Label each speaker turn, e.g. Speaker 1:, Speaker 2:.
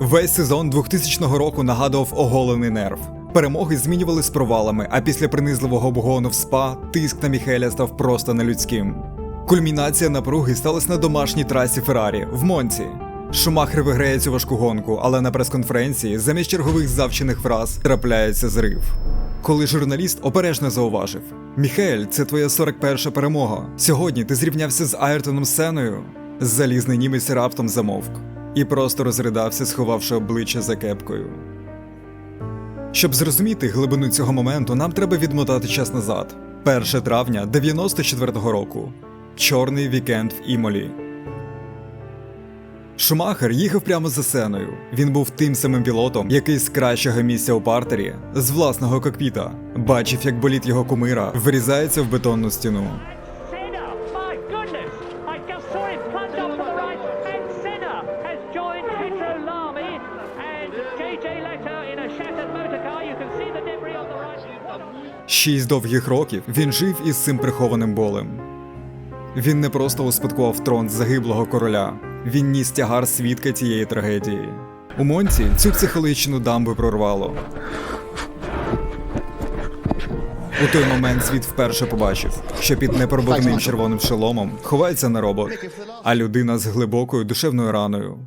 Speaker 1: Весь сезон 2000 року нагадував оголений нерв. Перемоги змінювались провалами, а після принизливого обгону в спа тиск на Міхеля став просто нелюдським. Кульмінація напруги сталася на домашній трасі Феррарі в Монці. Шумахер виграє цю важку гонку, але на прес-конференції замість чергових завчених фраз трапляється зрив. Коли журналіст обережно зауважив: Міхель, це твоя 41 перемога. Сьогодні ти зрівнявся з Айртоном Сеною. Залізний німець раптом замовк і просто розридався, сховавши обличчя за кепкою. Щоб зрозуміти глибину цього моменту, нам треба відмотати час назад. 1 травня 94-го року. Чорний вікенд в Імолі. Шумахер їхав прямо за сценою. Він був тим самим пілотом, який з кращого місця у партері, з власного кокпіта, бачив, як боліт його кумира врізається в бетонну стіну. Шість довгих років він жив із цим прихованим болем. Він не просто успадкував трон загиблого короля, він ніс тягар свідка цієї трагедії. У Монці цю психологічну дамбу прорвало. У той момент світ вперше побачив, що під непробудним червоним шоломом ховається не робот, а людина з глибокою душевною раною.